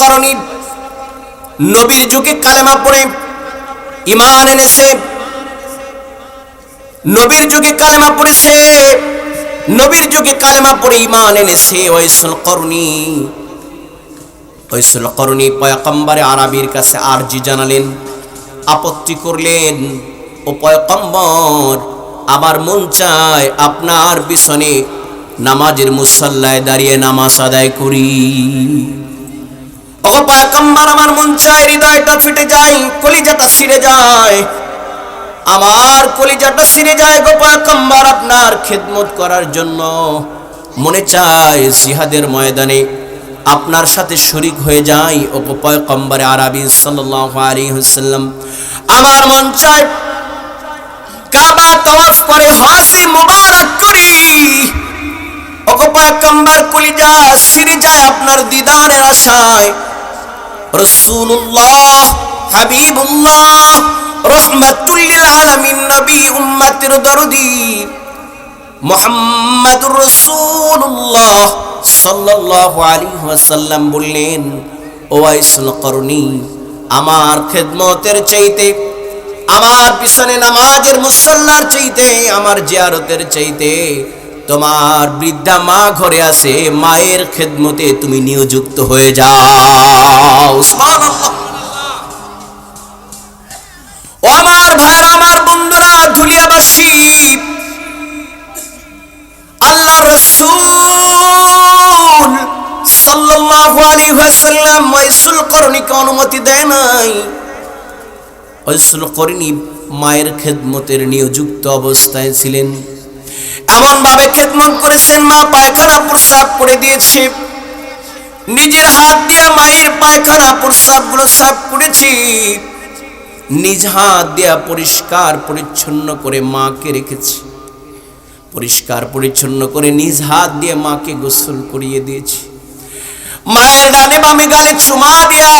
করণী নবীর যুগে কালেমা পড়ে ইমান এনেছে। নবীর যুগে কালেমা পড়েছে নবীর যুগে কালেমা পড়ে ইমান এনেছে। ওয়াইসুল করণী ওয়াইসুল করণী পয়কম্বরে আরবির কাছে আরজি জানালেন, আপত্তি করলেন, ও পয়কম্বর আমার মন চায় আপনার পিছনে নামাজের মুসল্লায় দাঁড়িয়ে নামাজ আদায় করি। ও পয়কম্বর আমার মন চায়, হৃদয়টা ফিটে যায়, কলিজাটা ছিঁড়ে যায়। আমার কলিজাটা ছিঁড়ে যায় গো পয়কম্বর আপনার খেদমত করার জন্য। মনে চায়, জিহাদের ময়দানে আপনার সাথে শরিক হয়ে যাই, ও পয়কম্বরে আরবি সাল্লাল্লাহু আলাইহি ওয়াসাল্লাম। আমার মন চায়, কাবা তওয়াফ করে, হজে মুবারক করি। ওগো পয়গম্বর, কলিজা সিঁড়ি যায় আপনার দিদারের আশায়। রাসূলুল্লাহ, হাবিবুল্লাহ রহমাতুল লিল আলামিন, নবী উম্মতের দরদি, মুহাম্মাদুর রাসূলুল্লাহ সাল্লাল্লাহু আলাইহি ওয়াসাল্লাম বললেন ওয়াইসুল করনি আমার খেদমতের চাইতে, আমার পিছনে নামাজের মুসল্লার চাইতে, আমার জিয়ারতের চাইতে তোমার বৃদ্ধা মা ঘরে আছে, মায়ের খেদমতে তুমি নিয়োযুক্ত হয়ে যাও। ও আমার ভাইরা আমার বন্ধুরা ধুলিয়াবাসী আল্লাহ রসুল সাল্লাল্লাহু আলাইহি ওয়াসাল্লাম ওয়াইসুল করণীকে অনুমতি দেয় নাই। করণী মায়ের খেদমতের নিয়োযুক্ত অবস্থায় ছিলেন। এমন ভাবে খেদমত করেছেন, মা পায়খানা প্রস্রাব করে দিয়েছে। নিজের হাত দিয়ে মায়ের পায়খানা প্রস্রাবগুলো সাফ করেছি। নিজ হাত দিয়া পরিষ্কার পরিচ্ছন্ন করে মাকে রেখেছি। পরিষ্কার পরিচ্ছন্ন করে নিজ হাত দিয়ে মাকে গোসল করিয়ে দিয়েছি। মায়ের ডানে বামে গালে চুমা দিয়া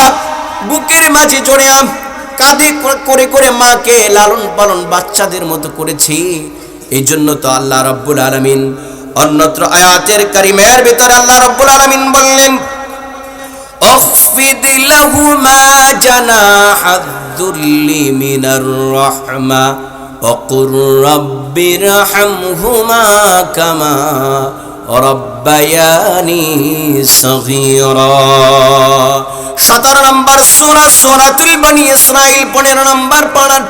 বুকের মাঝে জড়িয়া কাঁধে করে করে মাকে লালন পালন বাচ্চাদের মতো করেছি। এই জন্য তো আল্লাহ রব্বুল আলমিন অন্যত্র আয়াতের কারিমের ভিতরে আল্লাহ রব্বুল আলমিন বললেন اخفض لهما جناح الذل من الرحمة وقل رب ارحمهما كما ربياني صغيرا সতেরো নম্বর সুরা সুরাতুল বনি ইসরাইল পনেরো নম্বর পড়ান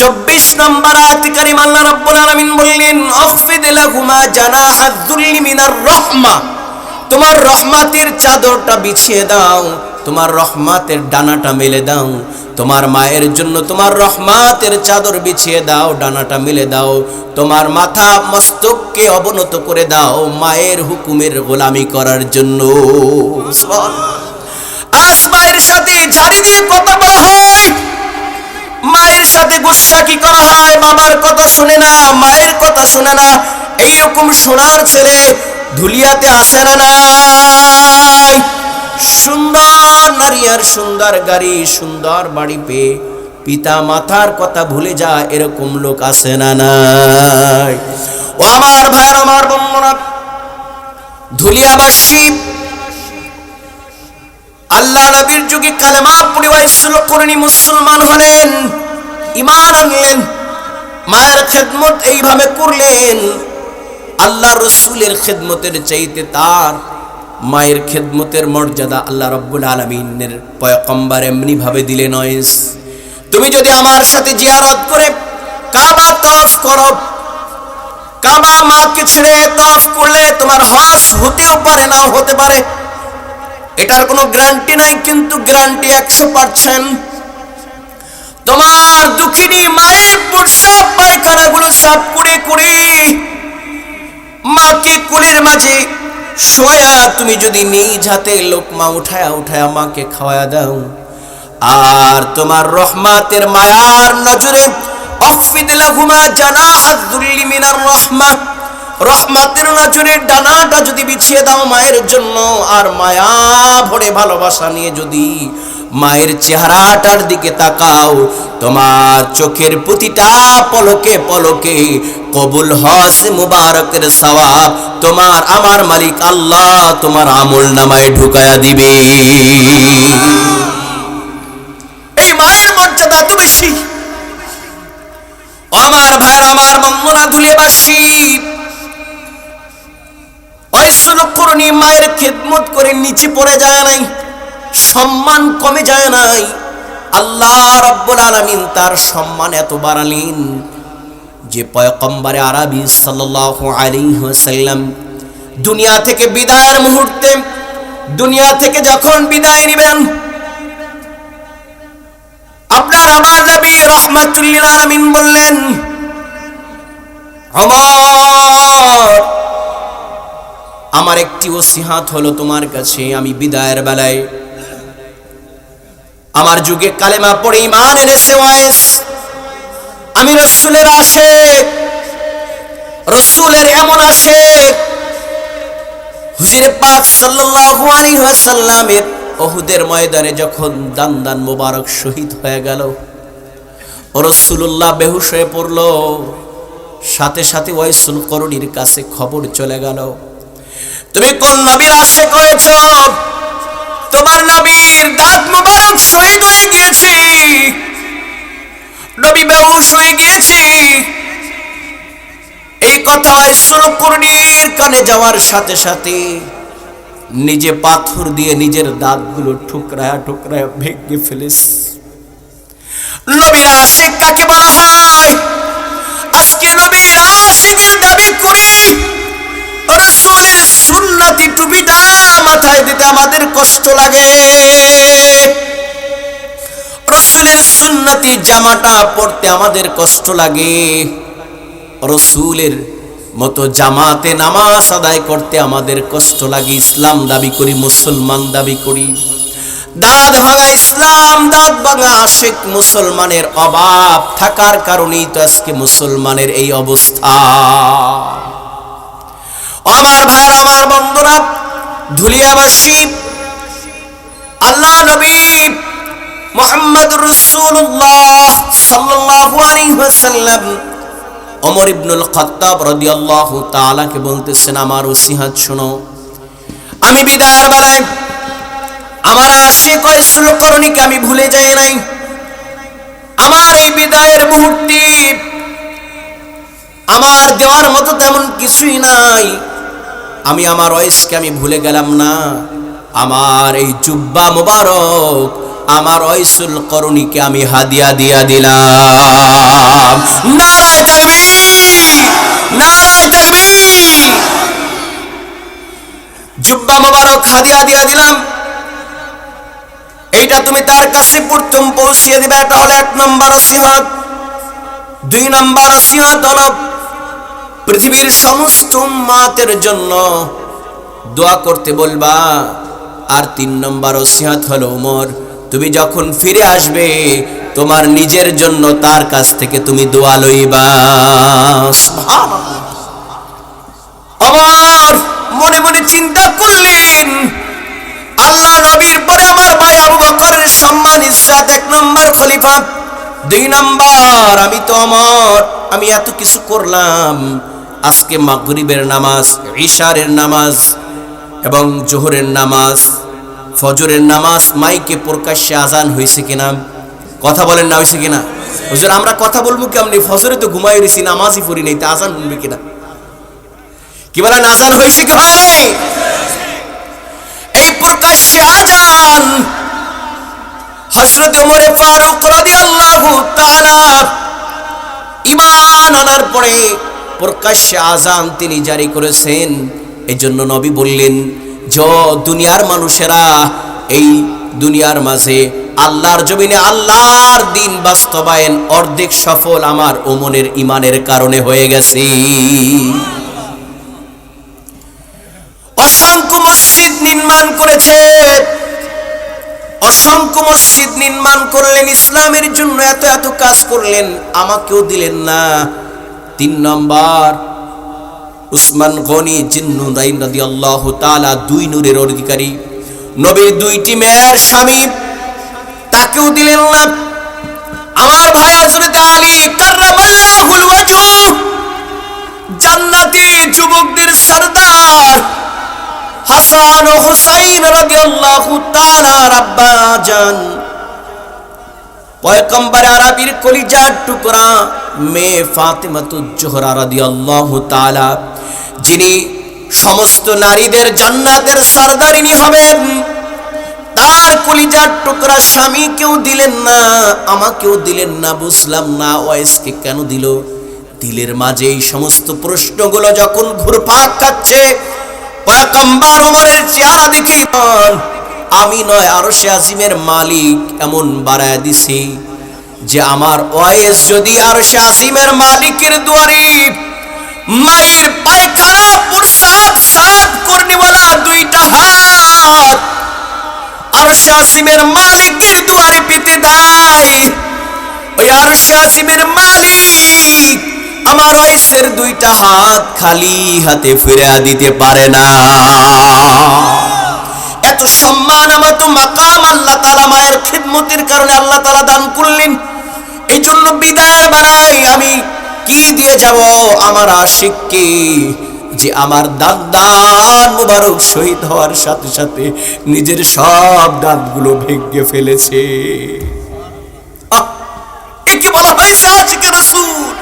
চব্বিশ নম্বর আয়াতিকারী আল্লাহ রাব্বুল আলামিন বললেন, আফিদ লাহুমা জানাহাদ যুল্লি মিনার রাহমা। তোমার রহমাতের চাদরটা বিছিয়ে দাও, তোমার রহমাতের ডানাটা মেলে দাও, তোমার মায়ের জন্য তোমার রহমাতের চাদর বিছিয়ে দাও, ডানাটা মেলে দাও, তোমার মাথা মস্তককে অবনত করে দাও, মায়ের হুকুমের গোলামি করার জন্য। আজ মায়ের সাথে ঝাড়ি দিয়ে কথা বলা হয় মায়ের সাথে গুসা কি করা হয়? বাবার কথা শুনে না, মায়ের কথা শুনে না। এইরকম সোনার ছেলে ধুলিয়াতে আসে না নাই। সুন্দর নারী আর সুন্দর গাড়ি, সুন্দর বাড়ি পেয়ে পিতা মাতার কথা ভুলে যা এরকম লোক আসে না নাই। ও আমার ভাইয়ের, আমার বন্ধুরা, ধুলিয়াবাসী আল্লাহ নবীর যুগে কালেমা পরিবাইশুল করেনি মুসলমান হলেন ইমান আনলেন, মায়ের খেদমত এইভাবে করলেন। আল্লাহ রসুলের খেদমতের চাইতে তার মায়ের খেদমতের মর্যাদা আল্লাহ রব্বুল আলমিনের পয়কম্বার এমনি ভাবে দিলে নয়। তুমি যদি আমার সাথে জিয়ারত করে কাবা তফ করো, কাবা মাকে ছেড়ে তফ করলে তোমার হজ হতেও পারে, নাও হতে পারে। এটার কোনো গ্যারান্টি নাই, কিন্তু গ্যারান্টি একশো পার্সেন্ট তোমার দুঃখিনী মায়ের প্রসাব পায়খানাগুলো সাফ করে করে মাকে কোলের মাঝে শোয়া, তুমি যদি নিজ হাতে লোকমা উঠায়া উঠায়া মাকে খাওয়া দাও। আর তোমার রহমাতের মায়ার নজরে অফিদ লাহুমা জানাহাদ যুল্লি মিনার রহমা রহমাতের নজরে ডানাটা যদি বিছিয়ে দাও মায়ের জন্য, আর মায়া ভরে ভালোবাসা নিয়ে যদি মায়ের চেহারাটার দিকে তাকাও, তোমার চোখের প্রতিটা পলকে পলকে কবুল হস মুবারকের সওয়াব তোমার, আমার মালিক আল্লাহ তোমার আমল নামায় ঢুকায়া দিবে। মায়ের খেদমত করে নিচে পড়ে যায় নাই, সম্মান কমে যায় নাই। আল্লাহ রব্বুল আলামিন তার সম্মান এত বাড়ালেন যে পয়কম্বরে আরবি সাল্লাল্লাহু আলাইহি ওয়াসাল্লাম দুনিয়া থেকে বিদায়ের মুহূর্তে, দুনিয়া থেকে যখন বিদায় নেবেন, আপনার আমার নবী রহমাতুল্লিল আলামিন বললেন, আমার আমার একটি ওসিহাত হলো তোমার কাছে, আমি বিদায়ের বেলায়। আমার যুগে কালেমা পড়ে ইমান এনেছে, ওয়াইস। আমি রসুলের আসে রসুলের এমন আসে হুজুরে পাক সাল্লাল্লাহু আলাইহি ওয়াসাল্লামের ওহুদের ময়দানে যখন দান দান মোবারক শহীদ হয়ে গেল রসুল্লাহ বেহুশ হয়ে পড়ল। সাথে সাথে ওয়াইসুল করণীর কাছে খবর চলে গেল। তুমি কোন নবীর আশে করেছ তোমার নবীর দাঁত মোবারক শহীদ হয়ে গিয়েছে। নবী বেহুশ হয়ে গিয়েছে। এই কথা করণীর কানে যাওয়ার সাথে সাথে নিজে পাথর দিয়ে নিজের দাঁতগুলো ঠুকরায়া ঠুকরায়া ভেঙে ফেলিস নবীর আশেক কাকে বলা হয়? আজকে নবীর আশেকের দাবি করি। রসুলের সুন্নাতি টুপিটা মাথায় দিতে আমাদের কষ্ট লাগে। রসুলের সুন্নাতি জামাটা পরতে আমাদের কষ্ট লাগে। রসুলের মতো জামাতে নামাজ আদায় করতে আমাদের কষ্ট লাগে। ইসলাম দাবি করি, মুসলমান দাবি করি। দাঁত ভাঙা ইসলাম, দাঁত ভাঙা আশেক মুসলমানের অভাব থাকার কারণেই তো আজকে মুসলমানের এই অবস্থা। আমার ভাইয়ের, আমার বন্ধুরা ধুলিয়াবাসী আল্লাহ নবী মোহাম্মদ রসুল্লাহ সাল্লাল্লাহু আলাইহি ওয়াসাল্লাম ওমর ইবনুল খাত্তাব রাদিয়াল্লাহু তাআলাকে বলতেছেন, আমার ওসিহাত শোনো, আমি বিদায়ের বেলায় আমার আশে কয়সুল করণীকে আমি ভুলে যাই নাই। আমার এই বিদায়ের মুহূর্তে আমার দেওয়ার মতো তেমন কিছুই নাই। আমি আমার ওয়েসকে আমি ভুলে গেলাম না। আমার এই জুব্বা মোবারক, আমার ঐসুল করণীকে আমি হাদিয়া দিয়া দিলাম। নারায় থাকবি নারায় থাকবি জুব্বা মোবারক হাদিয়া দিয়া দিলাম। এইটা তুমি তার কাছে প্রথম পৌঁছিয়ে দিবে। এটা হলো এক নম্বর সিহাত দুই নম্বর সিহাত হলো পৃথিবীর সমস্ত মাতের জন্য দোয়া করতে বলবা, আর তিন নম্বর ওসিহাত হলো, উমর, তুমি যখন ফিরে আসবে, তোমার নিজের জন্য তার কাছ থেকে তুমি দোয়া লইবা। আমার মনে মনে চিন্তা করলেন, আল্লাহ নবীর পরে আমার ভাই আবু বকরের সম্মান ইজ্জত এক নম্বর খলিফা, দুই নম্বর, আমি তো আমার আমি এত কিছু করলাম। আজকে মাগরিবের নামাজ ইশারের নামাজ এবং জোহরের নামাজ, ফজরের নামাজ মাইকে প্রকাশ্যে আজান হয়েছে কিনা? কথা বলেন না হয়েছে কিনা? হুজুর, আমরা কথা বলব কেমনি? ফজরে তো ঘুমাই রয়েছি নামাজই পড়ি নাই, তা আজান শুনবে কিনা? কি বলেন, আজান হয়েছে কি নাই? এই প্রকাশ্যে আজান হজরত ওমরে ফারুক রাদিয়াল্লাহু তাআলা ঈমান আনার পরে প্রকাশ্যে আজান তিনি জারি করেছেন। এজন্য নবী বললেন, য দুনিয়ার মানুষেরা এই দুনিয়ার মাঝে আল্লাহর জমিনে আল্লাহর দিন বাস্তবায়ন, অর্ধেক সফল আমার ওমনের ইমানের কারণে হয়ে গেছে। অসংখ্য মসজিদ নির্মাণ করেছে। অসংখ্য মসজিদ নির্মাণ করলেন, ইসলামের জন্য এত এত কাজ করলেন, আমাকেও দিলেন না। তিন নম্বর, উসমান গনি জিন্নুরাইন রাদিয়াল্লাহু তাআলা দুই নূরের অধিকারী। নবীর দুইটি মেয়ের স্বামী, তাকেও দিলেন না। আমার ভাই হযরত আলী কাররামাল্লাহুল ওয়াজহ জান্নাতি যুবকদের সরদার হাসান ও হুসাইন রাদিয়াল্লাহু তাআলার আব্বা জান আরবির কলিজার টুকরা মেয়ে ফাতেমাতুজ জোহরা রাদিয়াল্লাহু তাআলা, যিনি সমস্ত নারীদের জান্নাতের সরদারিনী হবেন। তার কলিজার টুকরা স্বামীকেও দিলেন না, আমাকেও দিলেন না, বুঝলাম না ওয়েসকে কেন দিল? দিলের মাঝে এই সমস্ত প্রশ্নগুলো যখন ঘুরপাক খাচ্ছে, পয়গম্বর ওমরের চেহারা দেখে আমি নয় আরও সে আজিমের মালিক, এমন বাড়ায় দিছি। যে আমার ওয়েস যদি আরও আজিমের মালিকের দুয়ারে মায়ের পায়খানা প্রসাব সাফ করনিওয়ালা দুইটা হাত আর শাসিমের মালিকের দুয়ারে পেতে দেয়। ওই আর শাসিমের মালিক আমার ওয়াইসের দুইটা হাত খালি হাতে ফিরে দিতে পারে না। এত সম্মান আমার তো মাকাম আল্লাহ তালা মায়ের খিদমতের কারণে আল্লাহ তালা দান করলেন। এই জন্য বিদায়ের বেলায় আমি কি দিয়ে যাব আমার আশিক আশিককে যে আমার দাঁত দান মুবারক শহীদ হওয়ার সাথে সাথে নিজের সব দাঁতগুলো ভেঙে ফেলেছে। একে বলা হয়েছে আশিকের রসুল।